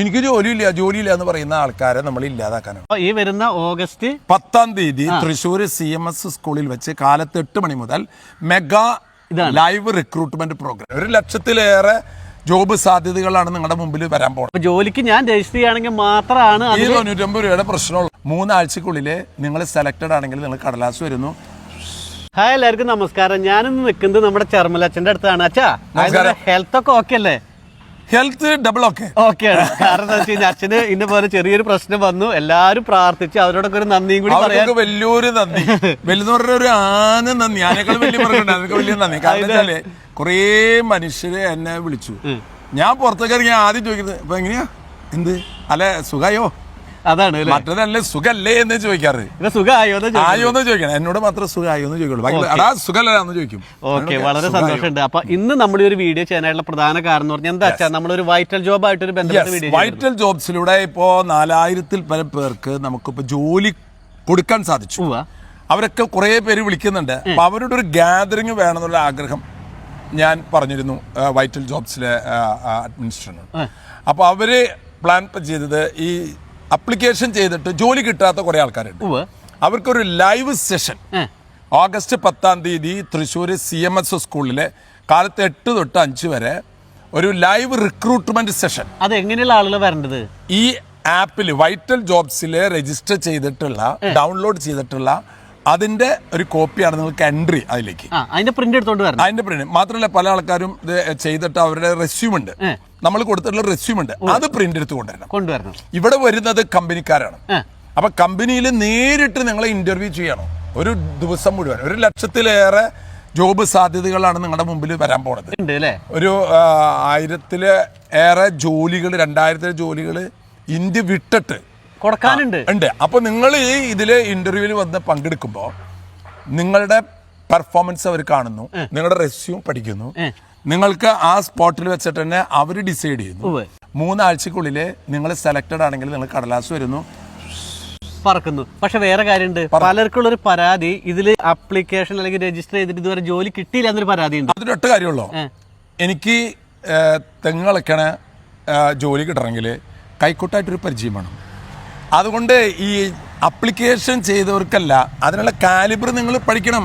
എനിക്ക് ജോലിയില്ല ജോലിയില്ല എന്ന് പറയുന്ന ആൾക്കാരെ നമ്മൾ ഇല്ലാതാക്കാനാണ്. ഈ വരുന്ന ഓഗസ്റ്റ് പത്താം തീയതി തൃശ്ശൂർ സി എം എസ് സ്കൂളിൽ വെച്ച് കാലത്ത് എട്ട് മണി മുതൽ മെഗാ ലൈവ് റിക്രൂട്ട്മെന്റ് പ്രോഗ്രാം. ഒരു ലക്ഷത്തിലേറെ ജോബ് സാധ്യതകളാണ് നിങ്ങളുടെ മുമ്പിൽ വരാൻ പോകുന്നത്. ജോലിക്ക് ഞാൻ രജിസ്റ്റർ ചെയ്യുകയാണെങ്കിൽ മാത്രമാണ് ഈ തൊണ്ണൂറ്റമ്പത് രൂപയുടെ പ്രശ്നമുള്ളൂ. മൂന്നാഴ്ചക്കുള്ളിൽ നിങ്ങൾ സെലക്റ്റഡ് ആണെങ്കിൽ നിങ്ങൾ കടലാസ് വരുന്നു. ഹായ് എല്ലാവർക്കും നമസ്കാരം. ഞാനിന്ന് നിൽക്കുന്നത് നമ്മുടെ ചെർമലച്ചന്റെ അടുത്താണ്. അച്ഛാ. ഹെൽത്ത് ഒക്കെ ഓക്കെ അല്ലേ? ഹെൽത്ത് ഡബിൾ ഓക്കെ ഓക്കെ കാരണം എന്താ വെച്ചാൽ അച്ഛന് ഇന്ന പോലെ ചെറിയൊരു പ്രശ്നം വന്നു. എല്ലാരും പ്രാർത്ഥിച്ച് അവരോടൊക്കെ ഒരു നന്ദിയും കൂടി അവർക്കൊക്കെ വലിയൊരു നന്ദി. വലുതെന്ന് പറഞ്ഞ ഒരു ആന നന്ദി. അതിനേക്കാൾ വലിയ മൃഗമുണ്ട്. വലിയ നന്ദി. കാരണം വെച്ചാൽ കുറേ മനുഷ്യര് എന്നെ വിളിച്ചു. ഞാൻ പുറത്തേക്ക് ഇറങ്ങി ആദ്യം ചോദിക്കുന്നത് ഇപ്പൊ എങ്ങനെയാ? എന്ത്? അല്ലെ സുഖായോ? അതാണ് മറ്റേതല്ലേ സുഖല്ലേ എന്ന് ചോദിക്കാറ്. സുഖമായോ. ആയോ എന്ന് ചോദിക്കണം. എന്നോട് മാത്രം സുഖായോ എന്ന് ചോദിക്കുള്ളൂ. ബാക്കി അടാ സുഖല്ല എന്ന് ചോദിക്കും. ഓക്കെ വളരെ സന്തോഷമുണ്ട്. അപ്പൊ ഇന്ന് നമ്മൾ ഈ ഒരു വീഡിയോ ചെയ്യാനായിട്ടുള്ള പ്രധാന കാരണം എന്ന് പറഞ്ഞാൽ എന്താ വെച്ചാൽ നമ്മളൊരു വൈറ്റൽ ജോബ് ആയിട്ട് ഒരു ബന്ധപ്പെട്ട വൈറ്റൽ ജോബ്സിലൂടെ ഇപ്പോ നാലായിരത്തിൽ പല പേർക്ക് നമുക്കിപ്പോ ജോലി കൊടുക്കാൻ സാധിച്ചു. അവരൊക്കെ കുറേ പേര് വിളിക്കുന്നുണ്ട്. അപ്പൊ അവരുടെ ഒരു ഗാദറിങ് വേണമെന്നുള്ള ആഗ്രഹം ഞാൻ പറഞ്ഞിരുന്നു വൈറ്റൽ ജോബ്സിലെ അഡ്മിനിസ്ട്രേറ്റർ അപ്പോൾ അവർ പ്ലാൻ ചെയ്തത് ഈ അപ്ലിക്കേഷൻ ചെയ്തിട്ട് ജോലി കിട്ടാത്ത കുറേ ആൾക്കാരുണ്ട്. അവർക്കൊരു ലൈവ് സെഷൻ. ഓഗസ്റ്റ് പത്താം തീയതി തൃശ്ശൂർ സി എം എസ് സ്കൂളിലെ കാലത്ത് എട്ട് തൊട്ട് അഞ്ച് വരെ ഒരു ലൈവ് റിക്രൂട്ട്മെന്റ് സെഷൻ. അത് എങ്ങനെയുള്ള ആളുകൾ വരേണ്ടത്? ഈ ആപ്പിൽ വൈറ്റൽ ജോബ്സിൽ രജിസ്റ്റർ ചെയ്തിട്ടുള്ള ഡൗൺലോഡ് ചെയ്തിട്ടുള്ള അതിന്റെ ഒരു കോപ്പിയാണ് നിങ്ങൾക്ക് എൻട്രി അതിലേക്ക്. അതിന്റെ പ്രിന്റ് എടുത്തോണ്ട് അതിന്റെ പ്രിന്റ്. മാത്രമല്ല പല ആൾക്കാരും ഇത് ചെയ്തിട്ട് അവരുടെ റെസ്യൂം ഉണ്ട്. നമ്മൾ കൊടുത്തിട്ടുള്ള റെസ്യൂം ഉണ്ട്. അത് പ്രിന്റ് എടുത്ത് കൊണ്ടുവരണം. കൊണ്ടുവരണം. ഇവിടെ വരുന്നത് കമ്പനിക്കാരാണ്. അപ്പൊ കമ്പനിയിൽ നേരിട്ട് നിങ്ങളെ ഇന്റർവ്യൂ ചെയ്യണം. ഒരു ദിവസം മുഴുവൻ. ഒരു ലക്ഷത്തിലേറെ ജോബ് സാധ്യതകളാണ് നിങ്ങളുടെ മുമ്പിൽ വരാൻ പോണത്. ഒരു ആയിരത്തിൽ ഏറെ ജോലികൾ രണ്ടായിരത്തിലെ ജോലികൾ ഇന്ത്യ വിട്ടിട്ട്. കൊടുക്കാനുണ്ട്. ഉണ്ട്. അപ്പൊ നിങ്ങൾ ഈ ഇതിൽ ഇന്റർവ്യൂവിൽ വന്ന് പങ്കെടുക്കുമ്പോൾ നിങ്ങളുടെ പെർഫോമൻസ് അവർ കാണുന്നു. നിങ്ങളുടെ റെസ്യൂം പഠിക്കുന്നു. നിങ്ങൾക്ക് ആ സ്പോട്ടിൽ വെച്ചിട്ട് തന്നെ അവർ ഡിസൈഡ് ചെയ്യുന്നു. മൂന്നാഴ്ചക്കുള്ളിൽ നിങ്ങൾ സെലക്ടഡ് ആണെങ്കിൽ നിങ്ങൾ കടലാസ് വരുന്നു. പറക്കുന്നു. പക്ഷെ വേറെ കാര്യമുണ്ട്. പലർക്കുള്ള ഒരു പരാതി ഇതിൽ അപ്ലിക്കേഷൻ അല്ലെങ്കിൽ രജിസ്റ്റർ ചെയ്തിട്ട് ഇതുവരെ ജോലി കിട്ടിയില്ല എന്നൊരു പരാതി ഉണ്ട്. അതിലൊട്ട് കാര്യമുള്ളൂ. എനിക്ക് തെങ്ങ് കളിക്കണ ജോലി കിട്ടണമെങ്കിൽ കൈക്കൂട്ടായിട്ടൊരു പരിചയം വേണം. അതുകൊണ്ട് ഈ അപ്ലിക്കേഷൻ ചെയ്തവർക്കല്ല അതിനുള്ള കാലിബർ നിങ്ങൾ പഠിക്കണം.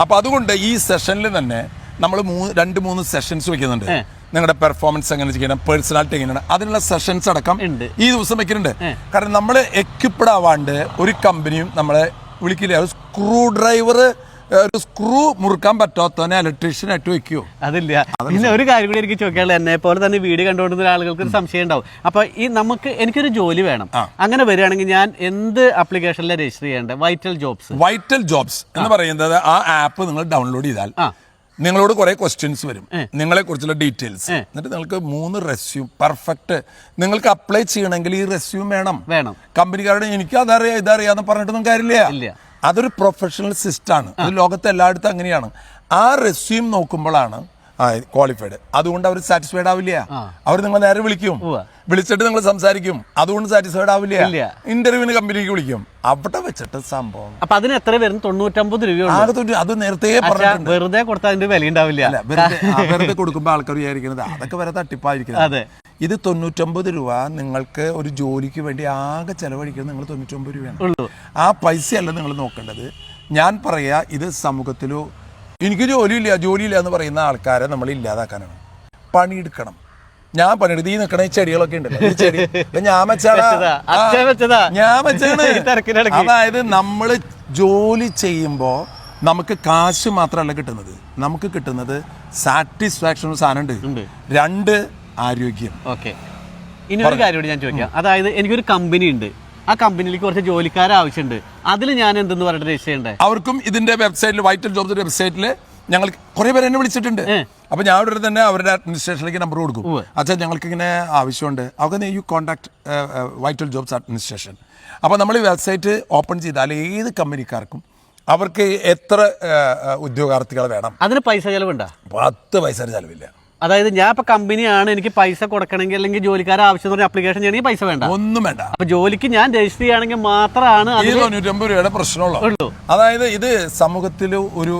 അപ്പൊ അതുകൊണ്ട് ഈ സെഷനിൽ തന്നെ നമ്മൾ മൂന്ന് രണ്ട് മൂന്ന് സെഷൻസ് വെക്കുന്നുണ്ട്. നിങ്ങളുടെ പെർഫോമൻസ് എങ്ങനെ ചെയ്യണം പേഴ്സണാലിറ്റി എങ്ങനെയാണ് അതിനുള്ള സെഷൻസ് അടക്കം ഈ ദിവസം വെക്കുന്നുണ്ട്. കാരണം നമ്മൾ എക്യുപ്ഡ് ആവാണ്ട് ഒരു കമ്പനിയും നമ്മളെ വിളിക്കില്ല ഒരു സ്ക്രൂ ഡ്രൈവർ ഒരു സ്ക്രൂ മുറുക്കാൻ പറ്റാത്തവനെ ഇലക്ട്രീഷ്യനായിട്ട് വെക്കുമോ അതില്ല. പിന്നെ ഒരു കാര്യം കൂടി എനിക്ക് ചോദിക്കാനുള്ളത് എന്നെ പോലെ തന്നെ വീട് കണ്ടുകൊണ്ടിരുന്ന ആളുകൾക്ക് ഒരു സംശയം ഉണ്ടാവും. അപ്പൊ ഈ നമുക്ക് എനിക്കൊരു ജോലി വേണം. അങ്ങനെ വരികയാണെങ്കിൽ ഞാൻ എന്ത് ആപ്ലിക്കേഷനിലാണ് രജിസ്റ്റർ ചെയ്യേണ്ടത്? വൈറ്റൽ ജോബ്സ് വൈറ്റൽ ജോബ്സ് എന്ന് പറയുന്നത് ആ ആപ്പ് നിങ്ങൾ ഡൗൺലോഡ് ചെയ്താൽ. നിങ്ങളോട് കുറെ ക്വസ്റ്റ്യൻസ് വരും. നിങ്ങളെ കുറിച്ചുള്ള ഡീറ്റെയിൽസ് എന്നിട്ട് നിങ്ങൾക്ക് മൂന്ന് റെസ്യൂം പെർഫെക്റ്റ് നിങ്ങൾക്ക് അപ്ലൈ ചെയ്യണമെങ്കിൽ ഈ റെസ്യൂം വേണം. വേണം. കമ്പനിക്കാരുടെ എനിക്ക് അതറിയാം ഇതറിയാന്ന് പറഞ്ഞിട്ടൊന്നും കാര്യമില്ല. അതൊരു പ്രൊഫഷണൽ സിസ്റ്റാണ് അത് ലോകത്തെ എല്ലായിടത്തും അങ്ങനെയാണ്. ആ റെസ്യൂം നോക്കുമ്പോഴാണ് ക്വാളിഫൈഡ് അതുകൊണ്ട് അവർ സാറ്റിസ്ഫൈഡ് ആവില്ല. അവർ നിങ്ങൾ നേരെ വിളിക്കും. വിളിച്ചിട്ട് നിങ്ങൾ സംസാരിക്കും. അതുകൊണ്ട് സാറ്റിസ്ഫൈഡ് ആവില്ല. ഇന്റർവ്യൂവിന് കമ്പനിക്ക് വിളിക്കും. അവിടെ വെച്ചിട്ട് സംഭവം. അപ്പൊ അതിന് എത്ര വരും തൊണ്ണൂറ്റമ്പത് രൂപ അത് നേരത്തെ പറഞ്ഞിട്ടുണ്ട്. വെറുതെ കൊടുത്താൽ അതിന്റെ വില ഉണ്ടാവില്ല വെറുതെ ആ, കൊടുക്കുമ്പോൾ ആൾക്കാർ വിചാരിക്കുന്നത് അതൊക്കെ വരെ തട്ടിപ്പായിരിക്കുന്നത് അതെ. ഇത് തൊണ്ണൂറ്റൊമ്പത് രൂപ നിങ്ങൾക്ക് ഒരു ജോലിക്ക് വേണ്ടി ആകെ ചെലവഴിക്കുന്നത് നിങ്ങൾ തൊണ്ണൂറ്റൊമ്പത് രൂപയാണ്. ആ പൈസയല്ല നിങ്ങൾ നോക്കേണ്ടത്. ഞാൻ പറയാ ഇത് സമൂഹത്തിലോ എനിക്ക് ജോലിയില്ല ജോലിയില്ല എന്ന് പറയുന്ന ആൾക്കാരെ നമ്മൾ ഇല്ലാതാക്കാനാണ്. പണിയെടുക്കണം. ഞാൻ പണിയെടുത്ത് ഈ നിൽക്കണ ഈ ചെടികളൊക്കെ ഉണ്ടല്ലോ. ഈ ചെടി. ഞാൻ ഞാൻ വെച്ചാണ്. അതായത് നമ്മൾ ജോലി ചെയ്യുമ്പോൾ നമുക്ക് കാശ് മാത്രമല്ല കിട്ടുന്നത്. നമുക്ക് കിട്ടുന്നത് സാറ്റിസ്ഫാക്ഷൻ സാധനം ഉണ്ട്. രണ്ട് ആരോഗ്യം. ഓക്കെ. ഇനി ഒരു കാര്യം ഞാൻ ചോദിക്കാം. അതായത് എനിക്കൊരു കമ്പനി ഉണ്ട്. ആ കമ്പനിയിലേക്ക് കുറച്ച് ജോലിക്കാരെ ആവശ്യമുണ്ട്. അതിൽ ഞാൻ എന്തെന്ന് പറഞ്ഞിട്ട് രജിസ്റ്റർ ചെയ്യണ്ടേ? അവർക്കും ഇതിന്റെ വെബ്സൈറ്റിൽ വൈറ്റൽ ജോബ്സിന്റെ വെബ്സൈറ്റിൽ ഞങ്ങൾ കുറെ പേര് എന്നെ വിളിച്ചിട്ടുണ്ട്. അപ്പൊ ഞാൻ അവിടെ തന്നെ അവരുടെ അഡ്മിനിസ്ട്രേഷനിലേക്ക് നമ്പർ കൊടുക്കും. അച്ഛാ ഞങ്ങൾക്ക് ഇങ്ങനെ ആവശ്യമുണ്ട് അവർക്ക് you contact vital jobs administration അപ്പോൾ നമ്മൾ ഈ വെബ്സൈറ്റ് ഓപ്പൺ ചെയ്താൽ ഏത് കമ്പനിക്കാർക്കും അവർക്ക് എത്ര ഉദ്യോഗാർത്ഥികൾ വേണം? അതിന് പൈസ ചെലവുണ്ടോ? പത്ത് പൈസ ചെലവില്ല. അതായത് ഞാൻ ഇപ്പൊ കമ്പനിയാണ് എനിക്ക് പൈസ കൊടുക്കണമെങ്കിൽ അല്ലെങ്കിൽ ജോലിക്കാരെ ആവശ്യം പറഞ്ഞ അപ്ലിക്കേഷൻ ചെയ്യണമെങ്കിൽ പൈസ വേണ്ട. ഒന്നും വേണ്ട. അപ്പൊ ജോലിക്ക് ഞാൻ രജിസ്റ്റർ ചെയ്യുകയാണെങ്കിൽ മാത്രമാണ് ഈ തൊണ്ണൂറ്റൊമ്പത് രൂപയുടെ പ്രശ്നമുള്ളൂ. അതായത് ഇത് സമൂഹത്തിൽ ഒരു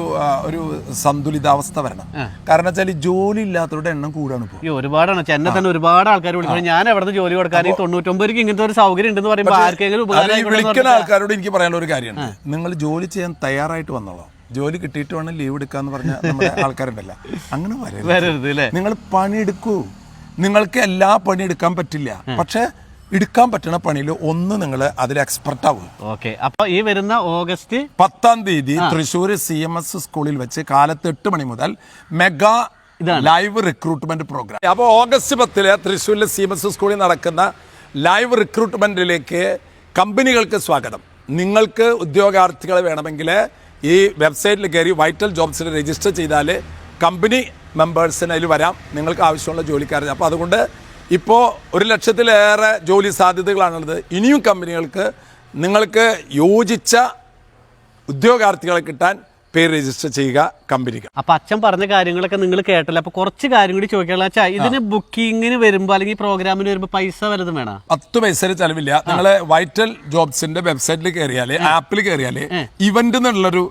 ഒരു സന്തുലിതാവസ്ഥ വരണം. കാരണം വെച്ചാൽ ജോലി ഇല്ലാത്തവരുടെ എണ്ണം കൂടാണ് ഇപ്പോൾ ഒരുപാടാണ്. ചെന്നെ തന്നെ ഒരുപാട് ആൾക്കാർ വിളിക്കുന്നത് ഞാൻ എവിടെ ജോലി കൊടുക്കാൻ? ഈ തൊണ്ണൂറ്റൊമ്പത് ഇങ്ങനത്തെ ഒരു സൗകര്യം ഉണ്ടെന്ന് പറയുമ്പോൾ ആർക്കെങ്കിലും വിളിക്കുന്ന ആൾക്കാരോട് എനിക്ക് പറയാനുള്ള ഒരു കാര്യമാണ് നിങ്ങൾ ജോലി ചെയ്യാൻ തയ്യാറായിട്ട് വന്നോളാം. ജോലി കിട്ടിയിട്ട് വേണം ലീവ് എടുക്കാന്ന് പറഞ്ഞ നമ്മുടെ ആൾക്കാരുണ്ടല്ല. അങ്ങനെ വരരുത്. നിങ്ങൾ പണിയെടുക്കൂ. നിങ്ങൾക്ക് എല്ലാ പണി എടുക്കാൻ പറ്റില്ല. പക്ഷെ എടുക്കാൻ പറ്റുന്ന പണിയിൽ ഒന്ന് നിങ്ങൾ അതിൽ എക്സ്പെർട്ട് ആവും. ഓക്കെ. അപ്പൊ ഈ വരുന്ന ഓഗസ്റ്റ് പത്താം തീയതി തൃശ്ശൂർ സി എം എസ് സ്കൂളിൽ വെച്ച് കാലത്ത് എട്ട് മണി മുതൽ മെഗാ ലൈവ് റിക്രൂട്ട്മെന്റ് പ്രോഗ്രാം അപ്പോൾ ഓഗസ്റ്റ് പത്തിൽ തൃശ്ശൂരിലെ സി എം എസ് സ്കൂളിൽ നടക്കുന്ന ലൈവ് റിക്രൂട്ട്മെന്റിലേക്ക് കമ്പനികൾക്ക് സ്വാഗതം. നിങ്ങൾക്ക് ഉദ്യോഗാർത്ഥികളെ വേണമെങ്കിൽ ഈ വെബ്സൈറ്റിൽ കയറി വൈറ്റൽ ജോബ്സിൽ രജിസ്റ്റർ ചെയ്താൽ കമ്പനി മെമ്പേഴ്സിന് അതിൽ വരാം. നിങ്ങൾക്ക് ആവശ്യമുള്ള ജോലിക്കാരെ. അപ്പോൾ അതുകൊണ്ട് ഇപ്പോൾ ഒരു ലക്ഷത്തിലേറെ ജോലി സാധ്യതകളാണുള്ളത്. ഇനിയും കമ്പനികൾക്ക് നിങ്ങൾക്ക് യോജിച്ച ഉദ്യോഗാർത്ഥികളെ കിട്ടാൻ പേര് രജിസ്റ്റർ ചെയ്യുക കമ്പനിക്ക് അപ്പൊ അച്ഛൻ പറഞ്ഞ കാര്യങ്ങളൊക്കെ നിങ്ങൾ കേട്ടല്ലോ? അപ്പൊ കുറച്ച് കാര്യം കൂടി ചോദിക്കാനുള്ള അച്ഛാ ഇതിന് ബുക്കിങ്ങിന് വരുമ്പോ അല്ലെങ്കിൽ പ്രോഗ്രാമിന് വരുമ്പോ പൈസ വല്ലതും വേണം? പത്ത് പൈസയുടെ ചെലവില്ല. നിങ്ങൾ വൈറ്റൽ ജോബ്സിന്റെ വെബ്സൈറ്റിൽ കയറിയാൽ ആപ്പിൽ കയറിയാൽ ഇവന്റ് എന്നുള്ളൊരു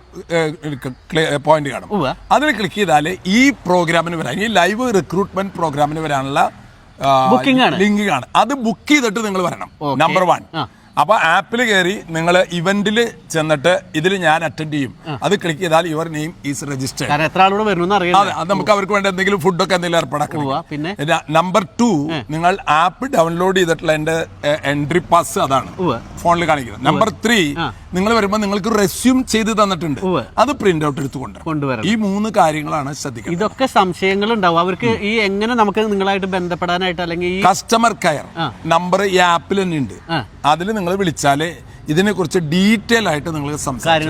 പോയിന്റ് കാണും. അതിൽ ക്ലിക്ക് ചെയ്താൽ ഈ പ്രോഗ്രാമിന് വരാൻ ഈ ലൈവ് റിക്രൂട്ട്മെന്റ് പ്രോഗ്രാമിന് വരാനുള്ള ബുക്കിംഗ് ആണ്. ലിങ്ക് ആണ് അത് ബുക്ക് ചെയ്തിട്ട് നിങ്ങൾ വരണം. നമ്പർ വൺ ആ. അപ്പൊ ആപ്പിൽ കയറി നിങ്ങൾ ഇവന്റിൽ ചെന്നിട്ട് ഇതിൽ ഞാൻ അറ്റൻഡ് ചെയ്യും. അത് ക്ലിക്ക് ചെയ്താൽ യുവർ നെയിം ഈസ് രജിസ്റ്റർ എത്ര ആളോട് വരുന്നു അതെ അത് നമുക്ക് അവർക്ക് വേണ്ട എന്തെങ്കിലും ഫുഡൊക്കെ എന്തെങ്കിലും ഏർപ്പാടാക്കണം പിന്നെ? നമ്പർ ടു നിങ്ങൾ ആപ്പ് ഡൗൺലോഡ് ചെയ്തിട്ടുള്ള എന്റെ എൻട്രി പാസ് അതാണ്. ഫോണിൽ കാണിക്കുന്നത്. നമ്പർ ത്രീ നിങ്ങൾ വരുമ്പോൾ നിങ്ങൾക്ക് റെസ്യൂം ചെയ്ത് തന്നിട്ടുണ്ട്. അത് പ്രിന്റ് ഔട്ട് എടുത്ത് കൊണ്ടുവരാം ഈ മൂന്ന് കാര്യങ്ങളാണ് ശ്രദ്ധിക്കുന്നത് ഇതൊക്കെ സംശയങ്ങൾ ഉണ്ടാവും അവർക്ക് ഈ എങ്ങനെ നമുക്ക് നിങ്ങളായിട്ട് ബന്ധപ്പെടാനായിട്ട് അല്ലെങ്കിൽ കസ്റ്റമർ കെയർ നമ്പർ ഈ ആപ്പിൽ തന്നെ ഉണ്ട്. അതിൽ നിങ്ങൾ വിളിച്ചാൽ ഇതിനെക്കുറിച്ച് ഡീറ്റെയിൽ ആയിട്ട് നിങ്ങൾ സംസാരിക്കും.